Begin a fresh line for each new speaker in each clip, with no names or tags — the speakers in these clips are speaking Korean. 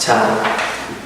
자,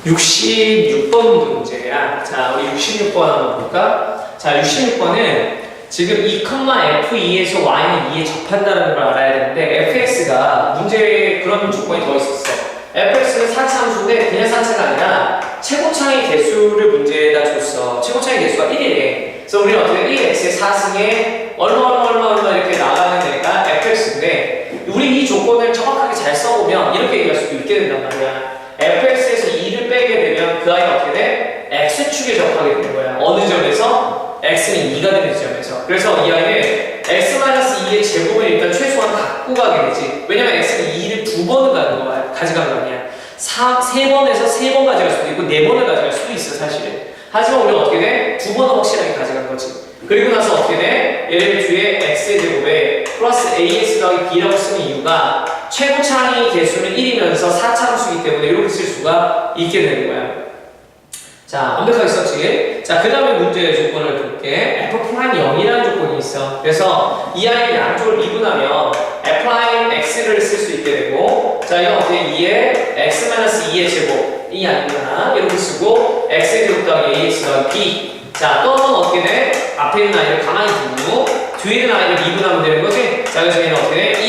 66번 문제야. 자, 우리 66번 한번 볼까? 자, 66번은 지금 2,f2에서 y는 2에 접한다는 걸 알아야 되는데 fx가 문제에 그런 조건이 더 있었어. fx는 4차함수인데 그냥 4차가 아니라 최고차의 개수를 문제에다 줬어. 최고차의 개수가 1이래. 그래서 우리는 어떻게 1x의 4승에 얼마 얼마 얼마 얼마 이렇게 나가는 애가 fx인데 우리 이 조건을 정확하게 잘 써보면 이렇게 얘기할 수도 있게 된단 말이야. Fx에서 2를 빼게 되면 그 아이가 어떻게 돼? x축에 접하게 되는 거야. 어느 점에서? x는 2가 되는 지점에서. 그래서 이 아이는 x-2의 제곱을 일단 최소한 갖고 가게 되지. 왜냐면 x는 2를 두 번은 가는 거야. 가져간 거 아니야. 사, 세 번에서 세번 가져갈 수도 있고 네 번을 가져갈 수도 있어 사실은. 하지만 우리는 어떻게 돼? 두 번은 확실하게 가져간 거지. 그리고 나서 어떻게 돼? 얘를 뒤에 x의 제곱에 플러스 ax 더하기 b라고 쓰는 이유가 최고차의 개수는 1이면서 4차함수이기 때문에 이렇게 쓸 수가 있게 되는 거야. 자, 완벽하게 썼지? 자, 그 다음에 문제의 조건을 볼게. f 프라임 0이라는 조건이 있어. 그래서 이 아이를 양쪽을 미분하면 f 프라임 x를 쓸 수 있게 되고, 자, 이건 어떻게 2의 x-2의 제곱. 이 아니구나. 이렇게 쓰고, x의 제곱 더하기 ax 더하기 b. 자, 또한번 어떻게 돼? 앞에 있는 아이를 가만히 두고, 뒤에 있는 아이를 미분하면 되는 거지? 자, 그래서 얘는 어떻게 돼?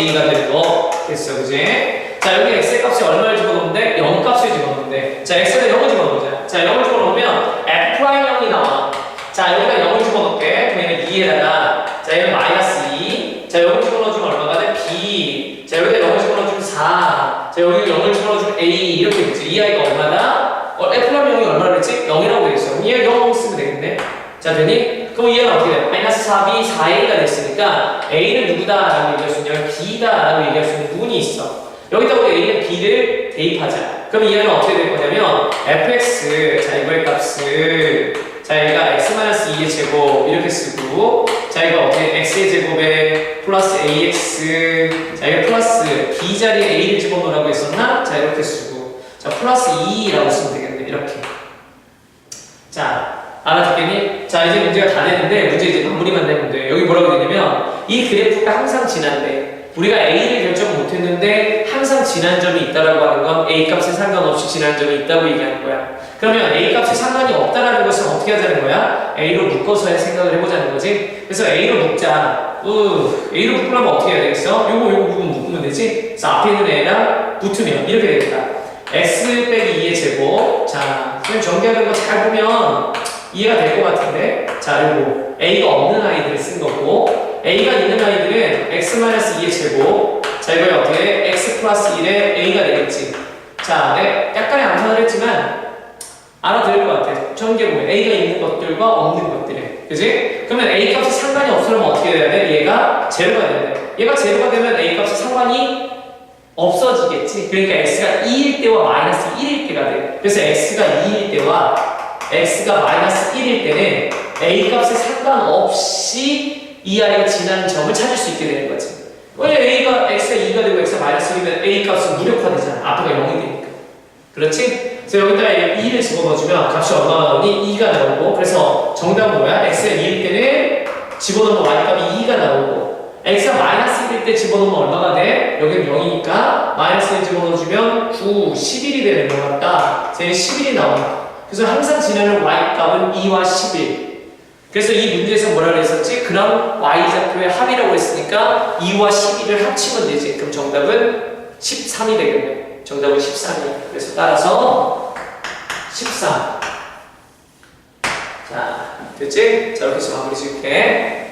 2x 플러스 a가 되는 거. 됐어, 그지? 자, 여기 x의 값이 얼마를 집어넣는데? 0 값을 집어넣는데. 자, x는 0을 집어넣자. 자, 0을 집어넣으면 f 프라임 0이 나와. 자, 여기다 0을 집어넣게. 얘는 2에다가, 자, 얘는 마이너스 2. 자, 0을 집어넣어주면 얼마가 돼? b. 자, 여기다 0을 집어넣어주면 4. 자, 여기 0을 집어넣어주면 a. 이렇게 되지. 이 아이가 얼마다? 어, f 프라임 0이 얼마나 그랬지? 0이라고 돼 있어. 그럼 얘0 쓰면 되겠네. 자, 되니? 그럼 얘는 어떻게 돼? 마이너스 4b 4a가 됐으니까 a는 누구다 라고 얘기할 수 있냐면 b다 라고 얘기할 수 있는 부분이 있어. 여기다가 우리 a는 b를 대입하자. 그럼 이 아이는 어떻게 될 거냐면 fx 자 이거의 값을 자 얘가 x-2의 제곱 이렇게 쓰고 자 이거 어떻게 x의 제곱에 플러스 ax 자 이거 플러스 b 자리에 a를 집어넣으라고 했었나? 자 이렇게 쓰고 자 플러스 2라고 쓰면 되겠네 이렇게 자 알아듣겠니? 자 이제 문제가 다 됐는데 문제 이제 마무리만 돼 여기 뭐라고 되냐면 이 그래프가 항상 지난데 우리가 A를 결정 못했는데 항상 지난 점이 있다라고 하는 건 A 값에 상관없이 지난 점이 있다고 얘기하는 거야. 그러면 A 값에 상관이 없다라는 것은 어떻게 하자는 거야? A로 묶어서 생각을 해보자는 거지. 그래서 A로 묶자. 으, A로 묶으려면 어떻게 해야 되겠어? 요거 요거 묶으면 묶으면 되지. 그래서 앞에 있는 애랑 붙으면 이렇게 되겠다. x 빼기 2의 제곱. 자, 지금 전개하는 거 잘 보면 이해가 될 것 같은데. 자, 요거 A가 없는 아이들을 쓴 거고. A가 있는 아이들은 x-2의 제곱 자 이걸 어떻게 x 플러스 1의 A가 되겠지 자 네, 약간의 암산을 했지만 알아들을 것 같아 전개보면 A가 있는 것들과 없는 것들에 그지? 그러면 A 값이 상관이 없으면 어떻게 돼야 돼? 얘가 제로가 돼야 돼 얘가 제로가 되면 A 값이 상관이 없어지겠지 그러니까 x가 2일 때와 마이너스 1일 때가 돼 그래서 x가 2일 때와 x가 마이너스 1일 때는 A 값에 상관없이 이 아이가 지난 점을 찾을 수 있게 되는 거지. 왜 A가 X가 2가 되고 X가 마이너스 1이면 A 값은 무력화되잖아. 앞에가 0이 되니까. 그렇지? 그래서 여기다 2를 집어넣어주면 값이 얼마나 나오니? 2가 나오고 그래서 정답은 뭐야? X가 2일 때는 집어넣으면 Y 값이 2가 나오고 X가 마이너스 1일 때 집어넣으면 얼마가 돼? 여기는 0이니까 마이너스 1 집어넣어주면 9, 11이 되는 것 같다. 그래서 11이 나온다. 그래서 항상 지나는 Y 값은 2와 11. 그래서 이 문제에서 뭐라 그랬었지? 그럼 y좌표의 합이라고 했으니까 2와 12를 합치면 되지. 그럼 정답은 13이 되겠네. 정답은 13이. 그래서 따라서 13. 자, 됐지? 자, 이렇게 해서 마무리 지을게.